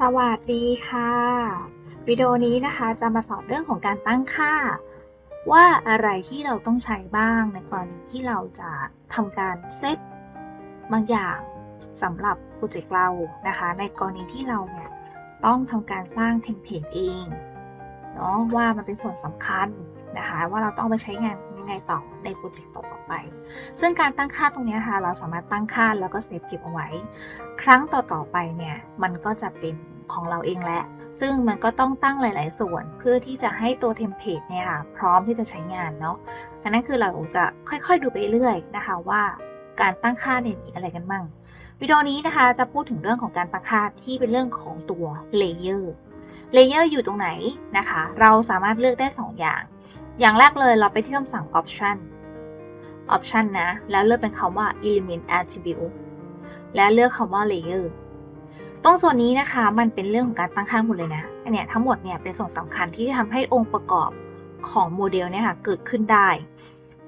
สวัสดีค่ะ วิดีโอนี้นะคะจะมาสอนเรื่องของการตั้งค่า ว่าอะไรที่เราต้องใช้บ้างในกรณีที่เราจะทำการเซตบางอย่างสำหรับโปรเจกต์เรานะคะ ในกรณีที่เราเนี่ยต้องทำการสร้างเทมเพลตเองเนาะว่ามันเป็นส่วนสำคัญนะคะ ว่าเราต้องไปใช้งาน ไงต่อในโปรเจกต์ต่อๆไป ซึ่งการตั้งค่าตรงนี้ค่ะเราสามารถตั้งค่าแล้วก็เซฟเก็บเอาไว้ ครั้งต่อๆไปเนี่ยมันก็จะเป็นของเราเองแหละ ซึ่งมันก็ต้องตั้งหลาย ๆ ส่วนเพื่อที่จะให้ตัวเทมเพลตเนี่ยค่ะพร้อมที่จะใช้งานเนาะอันนั้นคือเราจะค่อยๆดูไปเรื่อยนะคะว่าการตั้งค่าเนี่ยมีอะไรกันบ้างวิดีโอนี้นะคะจะพูดถึงเรื่องของการตั้งค่าที่เป็นเรื่องของตัวเลเยอร์เลเยอร์อยู่ตรงไหนนะคะ เราสามารถเลือกได้ 2 อย่าง อย่างแรกเลยเราไปที่คำสั่ง option option นะ แล้วเลือกเป็นคำว่า element attribute และเลือกคำว่า layer ตรงส่วนนี้นะคะมันเป็นเรื่องของการตั้งค่าหมดเลยนะอันเนี้ยทั้งหมดเนี่ยเป็นส่วนสำคัญที่จะทำให้องค์ประกอบของโมเดลเนี่ยค่ะเกิดขึ้นได้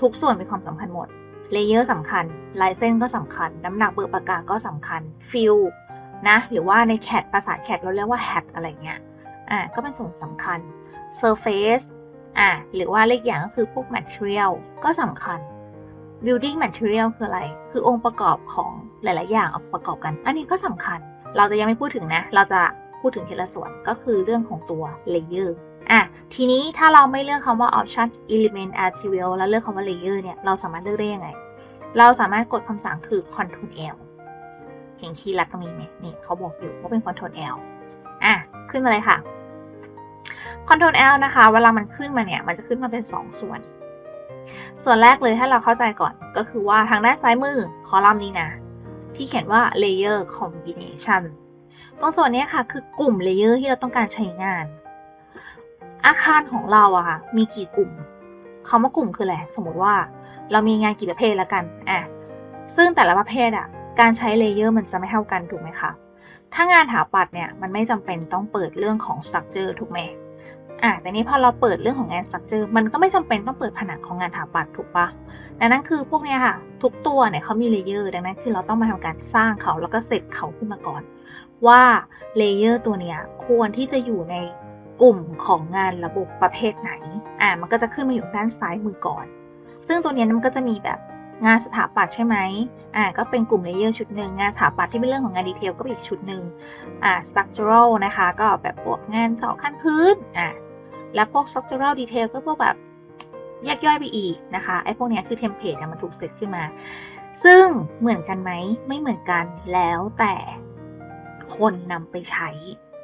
ทุกส่วนมีความสำคัญหมดเลเยอร์สำคัญลายเส้นก็สำคัญ น้ำหนักเบอร์ปากกาก็สำคัญฟิลนะหรือว่าในแคดภาษาแคดเราเรียกว่า hat อะไรเงี้ยอ่าก็เป็นส่วนสำคัญ surface อ่าหรือว่าเลขอย่างก็คือพวก material ก็สำคัญ building material คืออะไร คือองค์ประกอบของหลาย ๆ อย่างเอาประกอบกัน อันนี้ก็สำคัญ เราจะยังไม่พูดถึงนะ เราจะพูดถึงทีละส่วนก็คือเรื่องของตัว layer อะทีนี้ถ้าเราไม่เลือกคำว่า option element attribute แล้วเลือกคำว่า layer เนี่ย เราสามารถเลือกได้ยังไง เราสามารถกดคำสั่งคือ control L เห็นคีย์ลัดตรงนี้ไหมนี่เขาบอกอยู่ว่าเป็น control L อะขึ้นมาเลยค่ะ Ctrl L นะคะ เวลามันขึ้นมาเนี่ย มันจะขึ้นมาเป็น 2 ส่วน ส่วนแรกเลยถ้เราเข้าใจก่อนก็คือว่าทางด้านซ้ายมือคอลัมน์นี้นะ ที่เขียนว่า layer combination ตรงส่วนนี้ค่ะ คือกลุ่ม layer ที่เราต้องการใช้งาน อาคารของเราอะค่ะ มีกี่กลุ่มคำว่ากลุ่มคืออะไรสมมติว่าเรามีงานกี่ประเภทล้วกันอะซึ่งแต่ละประเภทอะการใช้ layer มันจะไม่เท่ากันถูกไหมคะถ้างานถาปัดเนี่ย มันไม่จำเป็นต้องเปิดเรื่องของ structure ถูกไหม อะแต่นี้พอเราเปิดเรื่องของงาน structure มันก็ไม่จำเป็นต้องเปิดผนังของงานถาปัดถูกปะดังนั้นคือพวกเนี้ยค่ะ ทุกตัวเนี่ยเขามีเลเยอร์ดังนั้นคือเราต้องมาทำการสร้างเขาแล้วก็เสร็จเขาขึ้นมาก่อน ว่าเลเยอร์ตัวเนี้ยควรที่จะอยู่ในกลุ่มของงานระบบประเภทไหน อะมันก็จะขึ้นมาอยู่ด้านซ้ายมือก่อน ซึ่งตัวเนี้ยมันก็จะมีแบบงานสถาปัตย์ใช่ไหมอ่า ก็เป็นกลุ่มเลเยอร์ชุดหนึ่ง งานสถาปัตย์ที่เป็นเรื่องของงานดีเทลก็เป็นอีกชุดหนึ่งอ่า structural นะคะ ก็แบบพวกงานเจาะขั้นพื้น อ่า แล้วพวก structural detail ก็พวกแบบแยกย่อยไปอีกนะคะ ไอ้พวกนี้คือเทมเพลตมันถูกเซตขึ้นมา ซึ่งเหมือนกันไหม ไม่เหมือนกันแล้วแต่คนนำไปใช้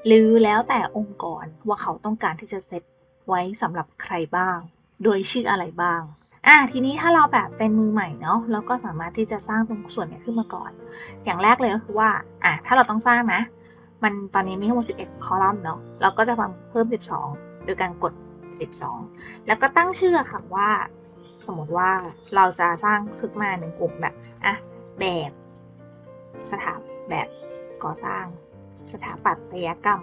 หรือแล้วแต่องค์กรว่าเขาต้องการที่จะเซตไว้สำหรับใครบ้าง โดยชื่ออะไรบ้างอะทีนี้ถ้าเราแบบเป็นมือใหม่เนาะเราก็สามารถที่จะสร้างตรงส่วนเนี้ยขึ้นมาก่อน อย่างแรกเลยก็คือว่าอะถ้าเราต้องสร้างนะ มันตอนนี้มีทั้งหมด11 คอลัมน์เนาะเราก็จะเพิ่ม 12 โดยการกด 12 แล้วก็ตั้งชื่อค่ะว่า สมมติว่าเราจะสร้างซึกมาหนึ่งกลุ่มแบบอะแบบสถาแบบก่อสร้าง สถาปัตยกรรม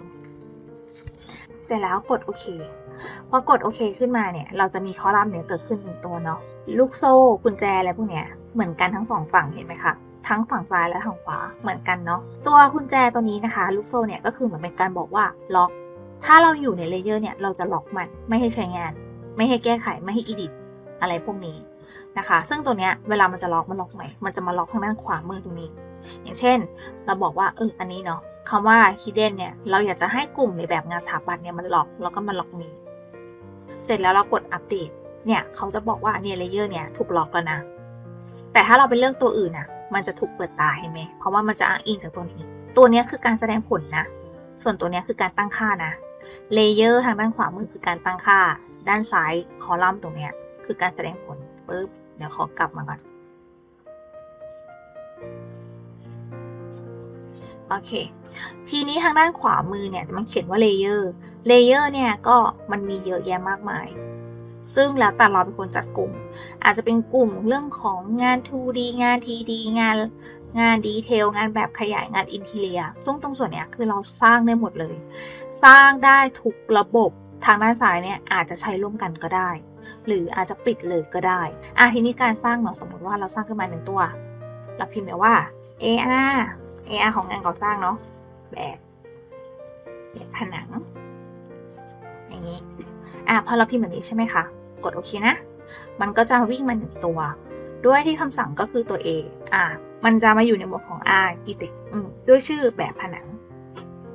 เสร็จแล้วกดโอเคพอกดโอเคขึ้นมาเนี่ย เราจะมีคอลัมน์เนี่ยเกิดขึ้นหนึ่งตัวเนาะลูกโซ่กุญแจอะไรพวกเนี้ยเหมือนกันทั้งสองฝั่งเห็นไหมคะทั้งฝั่งซ้ายและทางขวาเหมือนกันเนาะตัวกุญแจตัวนี้นะคะ ลูกโซ่เนี่ยก็คือเหมือนเป็นการบอกว่าล็อก ถ้าเราอยู่ในเลเยอร์เนี่ยเราจะล็อกมันไม่ให้ใช้งาน ไม่ให้แก้ไขไม่ให้ edit อะไรพวกนี้นะคะ ซึ่งตัวเนี้ยเวลามันจะล็อกมันล็อกไหนมันจะมาล็อกทางด้านขวามือตรงนี้ อย่างเช่น เราบอกว่าเอออันนี้เนาะคำว่า hidden เนี่ยเราอยากจะให้กลุ่มในแบบงานสถาปัตย์เนี่ยมันล็อกแล้วก็มันล็อกนี้ เสร็จแล้วเรากดอัปเดตเนี่ยเขาจะบอกว่าเนี่ยเลเยอร์เนี่ยถูกล็อกแล้วนะ แต่ถ้าเราไปเลือกตัวอื่นอะมันจะถูกเปิดตาเห็นไหมเพราะว่ามันจะอ้างอิงจากตัวนี้ ตัวเนี้ยคือการแสดงผลนะ ส่วนตัวเนี้ยคือการตั้งค่านะ เลเยอร์ทางด้านขวามือคือการตั้งค่า ด้านซ้ายคอลัมน์ตรงเนี้ยคือการแสดงผลปุ๊บเดี๋ยวขอกลับมาก่อนโอเค ทีนี้ทางด้านขวามือเนี่ยจะมันเขียนว่าเลเยอร์เลเยอร์เนี่ยก็มันมีเยอะแยะมากมาย ซึ่งแล้วแต่เราเป็นคนจัดกลุ่ม อาจจะเป็นกลุ่มเรื่องของงาน 2D งาน 3D งาน งานดีเทล งานแบบขยายงานอินทีเรียซึ่งตรงส่วนนี้คือเราสร้างได้หมดเลย สร้างได้ทุกระบบทางด้านซ้ายเนี่ยอาจจะใช้ร่วมกันก็ได้ หรืออาจจะปิดเลยก็ได้อะทีนี้การสร้างเนาะสมมติว่าเราสร้างขึ้นมาหนึ่งตัว เราพิมพ์ไปว่า AR AR ของงานก่อสร้างเนาะแบบแบบผนัง อย่างนี้อะพอเราพิมพ์แบบนี้ใช่ไหมคะ กดโอเคนะ มันก็จะวิ่งมาหนึ่งตัว ด้วยที่คำสั่งก็คือตัว A อะมันจะมาอยู่ในหมวดของ R e t e x อืมด้วยชื่อแบบผนัง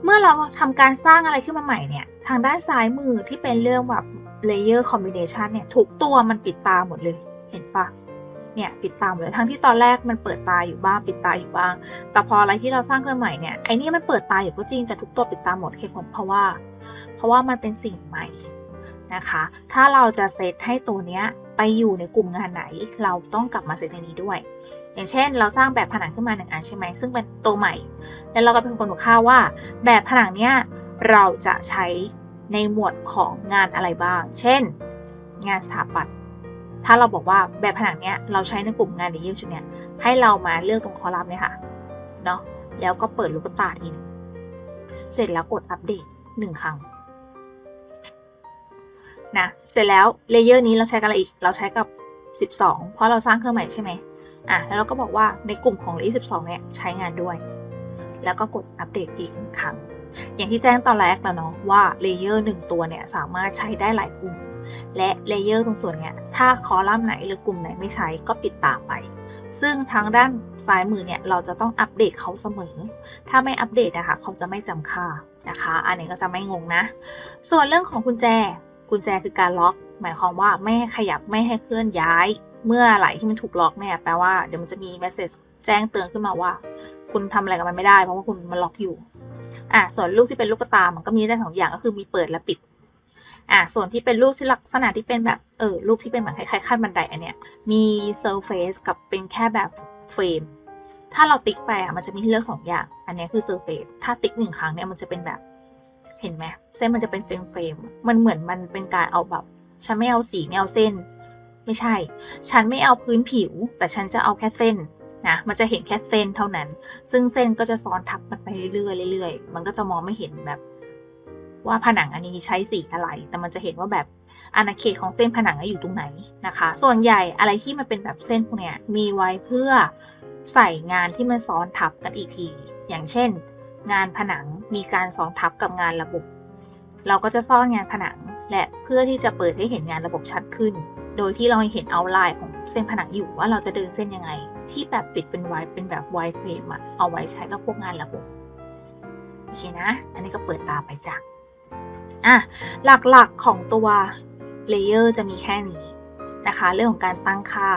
เมื่อเราทำการสร้างอะไรขึ้นมาใหม่เนี่ย ทางด้านซ้ายมือที่เป็นเรื่องแบบ layer combination เนี่ยทุกตัวมันปิดตาหมดเลย เห็นปะเนี่ยปิดตาหมดเลยทั้งที่ตอนแรกมันเปิดตาอยู่บ้างปิดตาอยู่บ้าง แต่พออะไรที่เราสร้างขึ้นใหม่เนี่ยไอ้นี่มันเปิดตาอยู่ก็จริงแต่ทุกตัวปิดตาหมดเหตุผลเพราะว่า เพราะว่ามันเป็นสิ่งใหม่ นะคะ ถ้าเราจะเซตให้ตัวเนี้ยไปอยู่ในกลุ่มงานไหน เราต้องกลับมาเซตในนี้ด้วย อย่างเช่น เราสร้างแบบผนังขึ้นมาหนึ่งอันใช่ไหมซึ่งเป็นตัวใหม่ แล้วเราก็เป็นคนดูค่าว่า แบบผนังเนี้ยเราจะใช้ในหมวดของงานอะไรบ้าง เช่น งานสถาปัตย์ถ้าเราบอกว่าแบบผนังเนี้ยเราใช้ในกลุ่มงานในยอะชุดเนี้ยให้เรามาเลือกตรงคอลัมน์เนี่ยค่ะเนาะแล้วก็เปิดลูกตาอิน เสร็จแล้วกดอัปเดตหนึ่งครั้ง นะเสร็จแล้วเลเยอร์นี้เราใช้กับอะไรอีกเราใช้กับ 12 เพราะเราสร้างเครื่องใหม่ใช่ไหมอะแล้วเราก็บอกว่าในกลุ่มของเลเยอร์12 เนี่ยใช้งานด้วย แล้วก็กดอัปเดตอีกครั้ง อย่างที่แจ้งตอนแรกแล้วเนาะว่าเลเยอร์หนึ่งตัวเนี่ยสามารถใช้ได้หลายกลุ่ม และเลเยอร์ตรงส่วนเนี่ยถ้าคอลัมน์ไหนหรือกลุ่มไหนไม่ใช้ก็ปิดตามไป ซึ่งทางด้านซ้ายมือเนี่ยเราจะต้องอัปเดตเขาเสมอ ถ้าไม่อัปเดตนะคะเขาจะไม่จำค่านะคะ อันนี้ก็จะไม่งงนะ ส่วนเรื่องของกุญแจ กุญแจคือการล็อก หมายความว่าไม่ให้ขยับไม่ให้เคลื่อนย้าย เมื่อไหร่ที่มันถูกล็อกเนี่ยแปลว่าเดี๋ยวมันจะมีเมสเซจแจ้งเตือนขึ้นมาว่า คุณทำอะไรกับมันไม่ได้เพราะว่าคุณมันล็อกอยู่อะส่วนลูกที่เป็นลูกตามันก็มีได้สองอย่างก็คือมีเปิดและปิดอะส่วนที่เป็นรูปที่ลักษณะที่เป็นแบบเออรูปที่เป็นเหมือนคล้ายๆขั้นบันไดอันเนี้ยมีเซอร์เฟซกับเป็นแค่แบบเฟรมถ้าเราติ๊กไปอะมันจะมีให้เลือกสองอย่าง อันนี้คือเซอร์เฟซถ้าติ๊กหนึ่งครั้งเนี่ยมันจะเป็นแบบ เห็นไหมเส้นมันจะเป็นเฟรมเฟรมมันเหมือนมันเป็นการเอาแบบ ฉันไม่เอาสีไม่เอาเส้น ไม่ใช่ ฉันไม่เอาพื้นผิว แต่ฉันจะเอาแค่เส้นนะมันจะเห็นแค่เส้นเท่านั้น ซึ่งเส้นก็จะซ้อนทับมันไปเรื่อยๆเรื่อยๆ มันก็จะมองไม่เห็นแบบ ว่าผนังอันนี้ใช้สีอะไร แต่มันจะเห็นว่าแบบอาณาเขตของเส้นผนังอยู่ตรงไหนนะคะ ส่วนใหญ่อะไรที่มันเป็นแบบเส้นพวกเนี้ยมีไว้เพื่อใส่งานที่มันซ้อนทับกันอีกที อย่างเช่น งานผนังมีการซอนทับกับงานระบบ เราก็จะซ่อนงานผนังและเพื่อที่จะเปิดให้เห็นงานระบบชัดขึ้น โดยที่เราเห็นเอาไลน์ของเส้นผนังอยู่ว่าเราจะเดินเส้นยังไง ที่แบบปิดเป็นไวเป็นแบบไวเฟรมอะเอาไว้ใช้กับพวกงานระบบโอเคนะ อันนี้ก็เปิดตาไปจ้ะอะหลักๆของตัวเลเยอร์จะมีแค่นี้นะคะ เรื่องของการตั้งค่า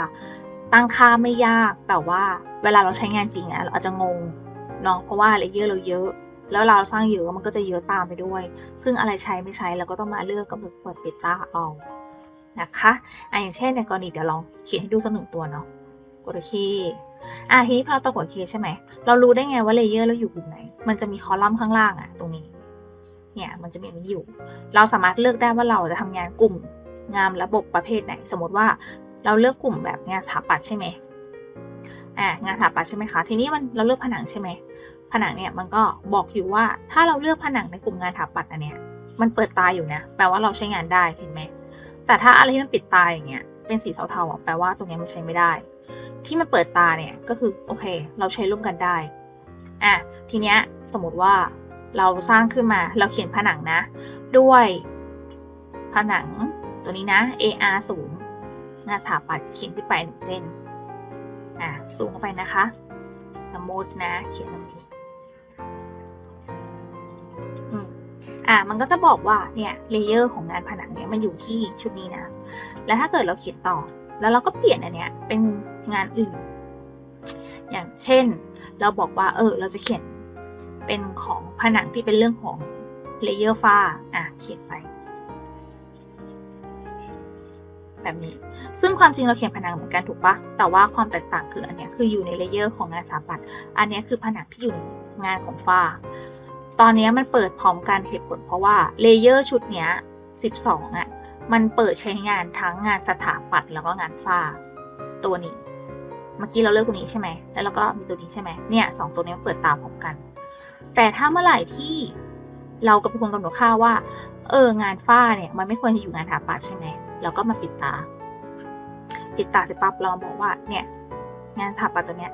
ตั้งค่าไม่ยากแต่ว่าเวลาเราใช้งานจริงอะเราอาจจะงง เนาะเพราะว่าเลเยอร์เราเยอะ แล้วเราสร้างเยอะมันก็จะเยอะตามไปด้วย ซึ่งอะไรใช้ไม่ใช้เราก็ต้องมาเลือกกับเปิดปิดตาเอานะคะอะอย่างเช่นในกรณีเดี๋ยวลองเขียนให้ดูสักหนึ่งตัวเนาะกดโอเคอะทีนี้พอเราตกดโอเคใช่ไหมเรารู้ได้ไงว่าเลเยอร์เราอยู่กลุ่มไหน มันจะมีคอลัมน์ข้างล่างอะตรงนี้ เนี่ยมันจะมีอันนี้อยู่ เราสามารถเลือกได้ว่าเราจะทำงานกลุ่มงานระบบประเภทไหน สมมติว่าเราเลือกกลุ่มแบบงานสถาปัตย์ใช่ไหม อ่างานสถาปัตย์ใช่ไหมคะทีนี้มันเราเลือกผนังใช่ไหมผนังเนี่ยมันก็บอกอยู่ว่าถ้าเราเลือกผนังในกลุ่มงานสถาปัตย์อันเนี้ยมันเปิดตาอยู่นะแปลว่าเราใช้งานได้เห็นไหมแต่ถ้าอะไรที่มันปิดตาอย่างเงี้ยเป็นสีเทาๆแปลว่าตรงนี้มันใช้ไม่ได้ ที่มันเปิดตาเนี่ยก็คือโอเค เราใช้ร่วมกันได้อะทีเนี้ยสมมติว่าเราสร้างขึ้นมาเราเขียนผนังนะ ด้วยผนังตัวนี้นะ AR สูงงานสถาปัตย์เขียนขึ้นไปหนึ่งเส้น อะสูงเข้าไปนะคะ สมมตินะ เขียนตรงนี้อืมอะมันก็จะบอกว่าเนี่ยเลเยอร์ของงานผนังเนี่ยมันอยู่ที่ชุดนี้นะ แล้วถ้าเกิดเราเขียนต่อ แล้วเราก็เปลี่ยนอันเนี้ยเป็นงานอื่น อย่างเช่น เราบอกว่าเออเราจะเขียนเป็นของผนังที่เป็นเรื่องของเลเยอร์ฝ้าอะเขียนไป แบบนี้ ซึ่งความจริงเราเขียนผนังเหมือนกันถูกปะแต่ว่าความแตกต่างคืออันนี้คืออยู่ในเลเยอร์ของงานสถาปัตย์อันนี้คือผนังที่อยู่ในงานของฝ้า ตอนนี้มันเปิดพร้อมกันเหตุผลเพราะว่าเลเยอร์ชุดนี้12อะมันเปิดใช้งานทั้งงานสถาปัตย์แล้วก็งานฝ้า ตัวนี้ เมื่อกี้เราเลือกตัวนี้ใช่ไหมแล้วเราก็มีตัวนี้ใช่ไหมเนี่ยสองตัวนี้เปิดตามพร้อมกัน แต่ถ้าเมื่อไหร่ที่เราก็เป็นคนกำหนดค่าว่า เอองานฝ้าเนี่ยมันไม่ควรจะอยู่งานสถาปัตย์ใช่ไหม เราก็มาปิดตา ปิดตาเสร็จปั๊บเราบอกว่าเนี่ย งานสถาปัตย์ตัวเนี้ย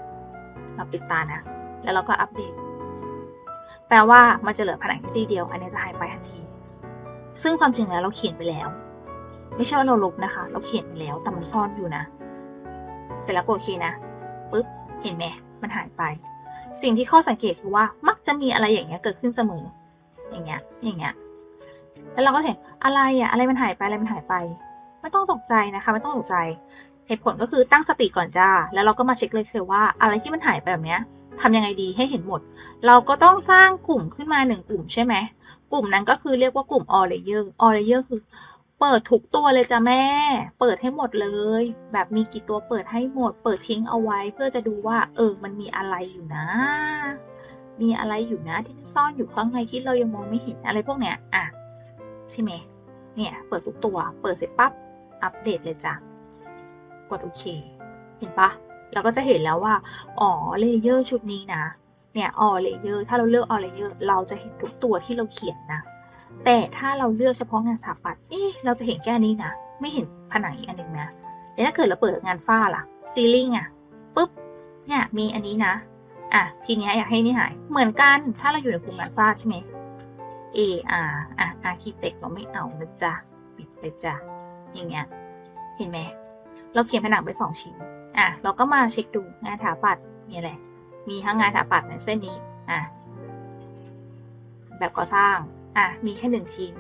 เราปิดตานะ แล้วเราก็อัปเดต แปลว่ามันจะเหลือผนังแค่ซี่เดียว อันนี้จะหายไปทันที ซึ่งความจริงแล้วเราเขียนไปแล้ว ไม่ใช่ว่าเราลบนะคะ เราเขียนไปแล้วแต่มันซ่อนอยู่นะ เสร็จแล้วกดโอเคนะปุ๊บเห็นไหมมันหายไป สิ่งที่ข้อสังเกตคือว่ามักจะมีอะไรอย่างเงี้ยเกิดขึ้นเสมอ อย่างเงี้ยอย่างเงี้ยแล้วเราก็เห็นอะไรอะอะไรมันหายไปอะไรมันหายไป ไม่ต้องตกใจนะคะ ไม่ต้องตกใจ เหตุผลก็คือตั้งสติก่อนจ้า แล้วเราก็มาเช็คเลยคือว่าอะไรที่มันหายไปแบบเนี้ยทำยังไงดีให้เห็นหมด เราก็ต้องสร้างกลุ่มขึ้นมาหนึ่งกลุ่มใช่ไหม กลุ่มนั้นก็คือเรียกว่ากลุ่ม all layer all layer คือ เปิดทุกตัวเลยจ้ะแม่ เปิดให้หมดเลย แบบมีกี่ตัวเปิดให้หมด เปิดทิ้งเอาไว้เพื่อจะดูว่า เออ มันมีอะไรอยู่นะ มีอะไรอยู่นะที่ซ่อนอยู่ข้างในที่เรายังมองไม่เห็นอะไรพวกเนี้ย อะ ใช่ไหมเนี่ย เปิดทุกตัว เปิดเสร็จปั๊บ อัปเดตเลยจ้ะ กดโอเค เห็นปะเราก็จะเห็นแล้วว่า อ๋อ เลเยอร์ชุดนี้นะ เนี่ย all layer ถ้าเราเลือก all layer เราจะเห็นทุกตัวที่เราเขียนนะ แต่ถ้าเราเลือกเฉพาะงานสถาปัตย์เอ๊ะเราจะเห็นแค่นี้นะ ไม่เห็นผนังอีกอันหนึ่งนะแล้วถ้าเกิดเราเปิดงานฝ้าล่ะ ซีลิงอะปุ๊บ เนี่ยมีอันนี้นะ อะ ทีนี้อยากให้นี่หาย เหมือนกัน ถ้าเราอยู่ในกลุ่มงานฝ้าใช่ไหม A R อะ architect เราไม่เอานะจ๊ะ ปิดไปจ้ะ อย่างเงี้ย เห็นไหม เราเขียนผนังไปสองชิ้น อะ เราก็มาเช็คดูงานถาปัดมีอะไร มีทั้งงานถาปัดในเส้นนี้ อะ แบบก่อสร้าง อะ มีแค่หนึ่งชิ้น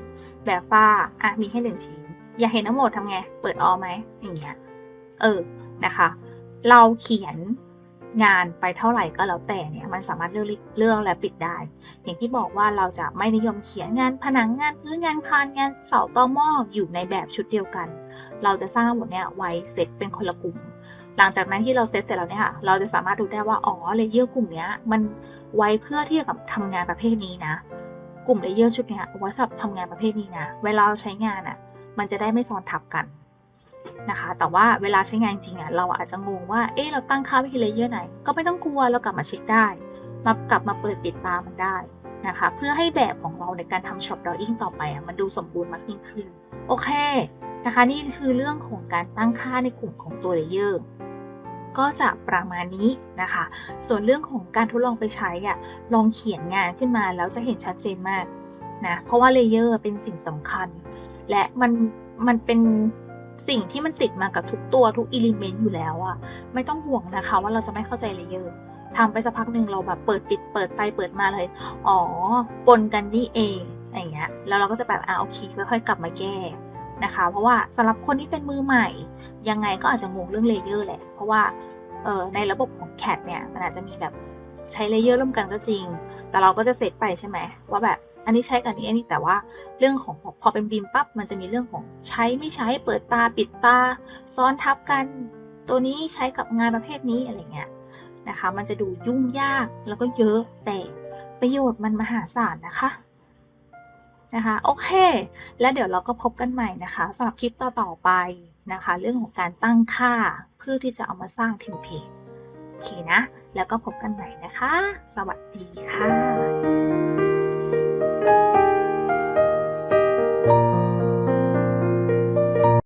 แบบฝ้า อะ มีแค่หนึ่งชิ้น อยากเห็นทั้งหมดทำไง เปิดออไหมอย่างเงี้ย เออ นะคะ เราเขียน งานไปเท่าไหร่ก็แล้วแต่เนี่ยมันสามารถเลือกเลือกและปิดได้ อย่างที่บอกว่าเราจะไม่นิยมเขียนงานผนังงานพื้นงานคานงานเสาตอหม้ออยู่ในแบบชุดเดียวกัน เราจะสร้างทั้งหมดเนี่ยไว้เซตเป็นคนละกลุ่ม หลังจากนั้นที่เราเซตเสร็จแล้วเนี่ยค่ะเราจะสามารถดูได้ว่าอ๋อเลเยอร์กลุ่มเนี้ยมันไว้เพื่อที่จะทำงานประเภทนี้นะ กลุ่มเลเยอร์ชุดเนี้ยไว้สำหรับทำงานประเภทนี้นะ เวลาเราใช้งานอะมันจะได้ไม่ซ้อนทับกัน นะคะ แต่ว่าเวลาใช้งานจริงอะเราอาจจะงงว่า เอ๊ะเราตั้งค่าไว้ที่เลเยอร์ไหน ก็ไม่ต้องกลัวเรากลับมาเช็คได้ มากลับมาเปิดปิดตามันได้นะคะ เพื่อให้แบบของเราในการทำช็อปดออิ่งต่อไปอะมันดูสมบูรณ์มากยิ่งขึ้น โอเคนะคะ นี่คือเรื่องของการตั้งค่าในกลุ่มของตัวเลเยอร์ก็จะประมาณนี้นะคะ ส่วนเรื่องของการทดลองไปใช้อะลองเขียนงานขึ้นมาแล้วจะเห็นชัดเจนมากนะ เพราะว่าเลเยอร์เป็นสิ่งสำคัญ และมันมันเป็น สิ่งที่มันติดมากับทุกตัวทุกอิเลเมนต์อยู่แล้วอะไม่ต้องห่วงนะคะว่าเราจะไม่เข้าใจเลเยอร์ทำไปสักพักหนึ่งเราแบบเปิดปิดเปิดไปเปิดมาเลย อ๋อปนกันนี่เองอย่างเงี้ยแล้วเราก็จะแบบอ่าโอเคค่อยๆกลับมาแก้นะคะ เพราะว่าสำหรับคนที่เป็นมือใหม่ ยังไงก็อาจจะงงเรื่องเลเยอร์แหละ เพราะว่าเออในระบบของ CAD เนี่ยมันอาจจะมีแบบใช้เลเยอร์ร่วมกันก็จริง แต่เราก็จะเซตไปใช่ไหมว่าแบบ อันนี้ใช้กับนี้อันนี้แต่ว่าเรื่องของพอเป็นบีมปั๊บมันจะมีเรื่องของใช้ไม่ใช้เปิดตาปิดตา ซ้อนทับกัน ตัวนี้ใช้กับงานประเภทนี้อะไรเงี้ยนะคะ มันจะดูยุ่งยากแล้วก็เยอะแต่ประโยชน์มันมหาศาลนะคะนะคะโอเค แล้วเดี๋ยวเราก็พบกันใหม่นะคะสำหรับคลิปต่อๆไปนะคะ เรื่องของการตั้งค่าเพื่อที่จะเอามาสร้างเทมเพลตโอเคนะ แล้วก็พบกันใหม่นะคะ สวัสดีค่ะ